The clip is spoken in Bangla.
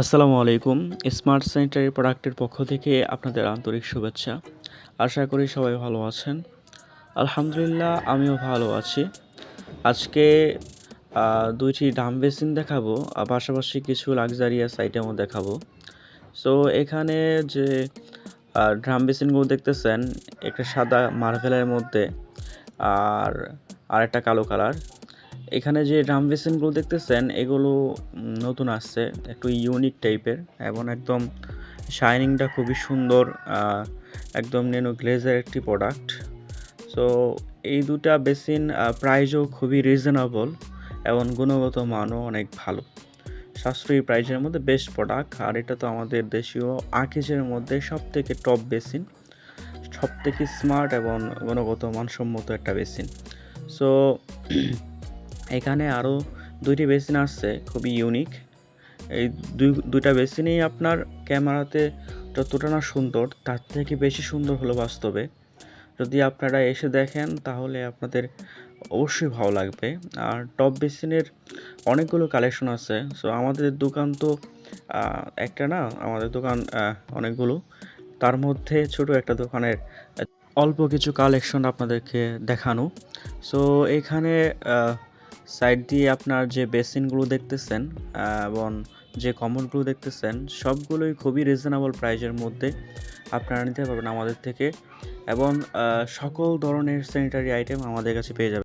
আসসালামু আলাইকুম। স্মার্ট স্যানিটারি প্রোডাক্টের পক্ষ থেকে আপনাদের আন্তরিক শুভেচ্ছা। আশা করি সবাই ভালো আছেন। আলহামদুলিল্লাহ, আমিও ভালো আছি। আজকে দুইটি ডাম বেসিন দেখাবো, আর পাশাপাশি কিছু লাক্সারিয়াস আইটেমও দেখাবো। সো এখানে যে ড্রাম বেসিনগুলো দেখতেছেন, একটা সাদা মার্ভেলের মধ্যে, আর আরেকটা কালো কালার এখানে যে ড্রাম বেসিনগুলো দেখতেছেন, এগুলো নতুন আসছে, একটু ইউনিক টাইপের এবং একদম শাইনিংটা খুবই সুন্দর একদম নেনো গ্লেজের একটি প্রোডাক্ট সো এই দুটা বেসিন প্রাইজও খুবই রিজনেবল এবং গুণগত মানও অনেক ভালো। সাশ্রয়ী প্রাইজের মধ্যে বেস্ট প্রোডাক্ট আর এটা তো আমাদের দেশীয় আকিজের মধ্যে সব থেকে টপ বেসিন সব থেকে স্মার্ট এবং গুণগত মানসম্মত একটা বেসিন। সো এখানে আরও দুইটি বেসিন আসছে, খুবই ইউনিক এই দুই, দুইটা বেসিনেই আপনার ক্যামেরাতে যতটা না সুন্দর, তার থেকে বেশি সুন্দর হলো বাস্তবে। যদি আপনারা এসে দেখেন, তাহলে আপনাদের অবশ্যই ভালো লাগবে। আর টপ বেসিনের অনেকগুলো কালেকশন আছে। সো আমাদের দোকান তো একটা না, আমাদের দোকান অনেকগুলো। তার মধ্যে ছোট একটা দোকানের অল্প কিছু কালেকশন আপনাদেরকে দেখানো। সো এখানে সাইড দিয়ে আপনার যে বেসিনগুলো দেখতেছেন এবং যে কমনগুলো দেখতেছেন, সবগুলোই খুবই রিজনেবল প্রাইজের মধ্যে আপনারা নিতে পারবেন আমাদের থেকে। এবং সকল ধরনের স্যানিটারি আইটেম আমাদের কাছে পেয়ে যাবেন।